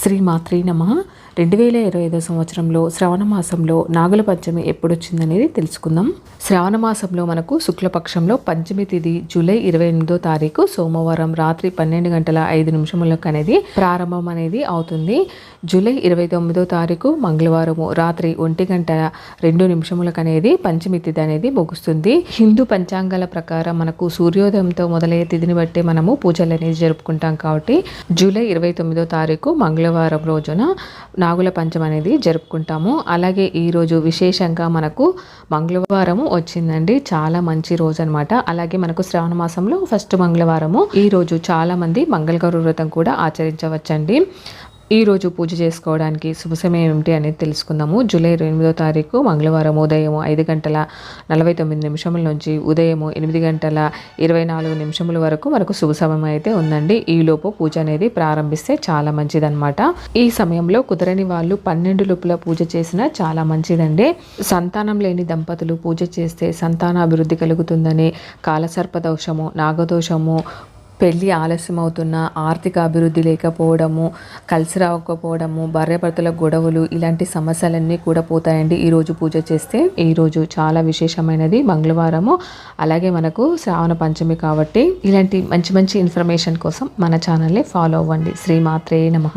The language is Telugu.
శ్రీమాత్రి నమ. రెండు వేల ఇరవై ఐదో సంవత్సరంలో శ్రవణ మాసంలో నాగుల పంచమి ఎప్పుడొచ్చిందనేది తెలుసుకుందాం. శ్రావణ మాసంలో మనకు శుక్లపక్షంలో పంచమి తిథి జూలై ఇరవై ఎనిమిదో తారీఖు సోమవారం రాత్రి పన్నెండు గంటల ఐదు నిమిషములకు అనేది ప్రారంభం అనేది అవుతుంది. జూలై ఇరవై తొమ్మిదో తారీఖు మంగళవారము రాత్రి ఒంటి గంట రెండు నిమిషములకు అనేది పంచమి తిథి అనేది ముగుస్తుంది. హిందూ పంచాంగాల ప్రకారం మనకు సూర్యోదయంతో మొదలయ్యే తిథిని బట్టి మనము పూజలు అనేది జరుపుకుంటాం కాబట్టి జూలై ఇరవై తొమ్మిదో తారీఖు మంగళవారం రోజున నాగుల పంచం అనేది జరుపుకుంటాము. అలాగే ఈరోజు విశేషంగా మనకు మంగళవారము వచ్చిందండి. చాలా మంచి రోజు అనమాట అలాగే మనకు శ్రావణ మాసంలో ఫస్ట్ మంగళవారము. ఈ రోజు చాలామంది మంగళగౌర వ్రతం కూడా ఆచరించవచ్చండి. ఈరోజు పూజ చేసుకోవడానికి శుభ సమయం ఏమిటి అనేది తెలుసుకుందాము. జూలై ఎనిమిదో తారీఖు మంగళవారం ఉదయం ఐదు గంటల నలభై తొమ్మిది నిమిషముల నుంచి ఉదయం ఎనిమిది గంటల ఇరవై నాలుగు నిమిషముల వరకు మనకు శుభ సమయం అయితే ఉందండి. ఈ పూజ అనేది ప్రారంభిస్తే చాలా మంచిదన్నమాట. ఈ సమయంలో కుదరని వాళ్ళు పన్నెండు లోపుల పూజ చేసినా చాలా మంచిదండి. సంతానం లేని దంపతులు పూజ చేస్తే సంతాన అభివృద్ధి కలుగుతుందని కాలసర్ప దోషము నాగదోషము పెళ్ళి ఆలస్యం అవుతున్న ఆర్థిక అభివృద్ధి లేకపోవడము కలిసి రాకపోవడము భార్యాభర్తల గొడవలు ఇలాంటి సమస్యలన్నీ కూడా పోతాయండి. ఈరోజు పూజ చేస్తే ఈరోజు చాలా విశేషమైనది. మంగళవారము అలాగే మనకు శ్రావణ పంచమి కాబట్టి ఇలాంటి మంచి మంచి ఇన్ఫర్మేషన్ కోసం మన ఛానల్ని ఫాలో అవ్వండి. శ్రీమాత్రే నమః.